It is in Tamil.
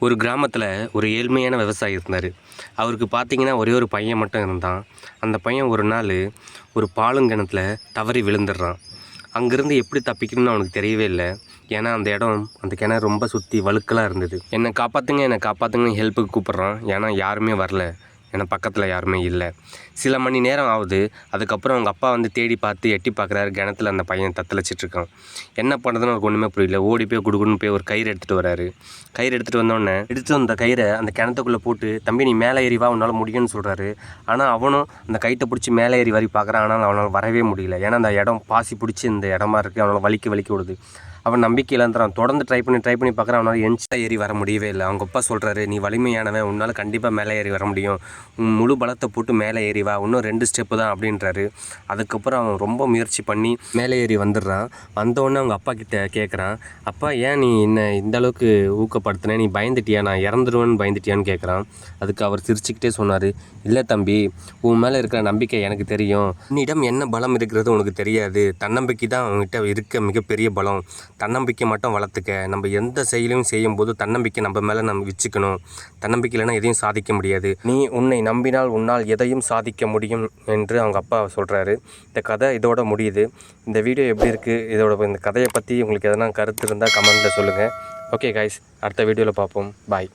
ஒரு கிராமத்தில் ஒரு ஏழ்மையான விவசாயி இருந்தார். அவருக்கு பார்த்தீங்கன்னா ஒரே ஒரு பையன் மட்டும் இருந்தான். அந்த பையன் ஒரு நாள் ஒரு பாலுங்கிணத்துல தவறி விழுந்துடுறான். அங்கேருந்து எப்படி தப்பிக்கணும்னு அவனுக்கு தெரியவே இல்லை. ஏன்னா அந்த இடம் அந்த கிணறு ரொம்ப சுற்றி வழுக்கலாக இருந்தது. என்னை காப்பாற்றுங்க என்னை காப்பாற்றுங்கன்னு ஹெல்ப்புக்கு கூப்பிட்றான். ஏன்னா யாருமே வரல. ஏன்னா பக்கத்தில் யாருமே இல்லை. சில மணி நேரம் ஆகுது. அதுக்கப்புறம் அவங்க அப்பா வந்து தேடி பார்த்து எட்டி பார்க்குறாரு. கிணத்துல அந்த பையன் தத்தளிச்சிட்டிருக்கான் என்ன பண்ணுறதுன்னு அவருக்கு ஒன்றுமே புரியல. ஓடி போய் குடுக்குன்னு போய் ஒரு கயிறு எடுத்துகிட்டு வராரு. கயிறு எடுத்துகிட்டு வந்தோடனே எடுத்து வந்த கயிறை அந்த கிணத்துக்குள்ளே போட்டு தம்பி நீ மேலே ஏறி வா உன்னால் முடியும்னு சொல்கிறாரு ஆனால் அவனும் அந்த கயிற்றை பிடிச்சி மேலே ஏறி வரி பார்க்குறான். ஆனால் அவனால் வரவே முடியல. ஏன்னா அந்த இடம் பாசி பிடிச்சி இந்த இடமா இருக்குது அவனால் வலிக்கு வலிக்க விடுது அவன் நம்பிக்கை இழந்துறான் தொடர்ந்து ட்ரை பண்ணி ட்ரை பண்ணி பார்க்குறான் அவனால் என்ச்சா ஏறி வர முடியவே இல்லை. அவங்க அப்பா சொல்கிறாரு நீ வலிமையானவன். உன்னால் கண்டிப்பாக மேலே ஏறி வர முடியும். முழு பலத்தை போட்டு மேலே ஏறி வா. இன்னும் ரெண்டு ஸ்டெப்பு தான் அப்படின்றாரு. அதுக்கப்புறம் அவன் ரொம்ப முயற்சி பண்ணி மேலே ஏறி வந்துடுறான். வந்தோடனே அவங்க அப்பா கிட்ட கேட்குறான் அப்பா ஏன் நீ என்ன இந்த அளவுக்கு ஊக்கப்படுத்தின? நீ பயந்துட்டியா? நான் இறந்துருவேன்னு பயந்துட்டியான்னு கேட்குறான் அதுக்கு அவர் சிரிச்சுக்கிட்டே சொன்னார் இல்லை தம்பி உன் மேலே இருக்கிற நம்பிக்கை எனக்கு தெரியும். உன்னிடம் என்ன பலம் இருக்கிறது உனக்கு தெரியாது. தன்னம்பிக்கை தான் அவங்ககிட்ட இருக்க மிகப்பெரிய பலம். தன்னம்பிக்கை மட்டும் வளர்த்துக்க. நம்ம எந்த செயலையும் செய்யும்போது தன்னம்பிக்கை நம்ம மேலே நம்ம வச்சுக்கணும். தன்னம்பிக்கை எதையும் சாதிக்க முடியாது. நீ உன்னை நம்பினால் உன்னால் எதையும் சாதிக்க முடியும் என்று அவங்க அப்பா சொல்கிறாரு இந்த கதை இதோட முடியுது. இந்த வீடியோ எப்படி இருக்குது இதோட இந்த கதையை பற்றி உங்களுக்கு எதனா கருத்து இருந்தால் கமெண்ட்டில் சொல்லுங்கள் ஓகே கைஸ் அடுத்த வீடியோவில் பார்ப்போம். பாய்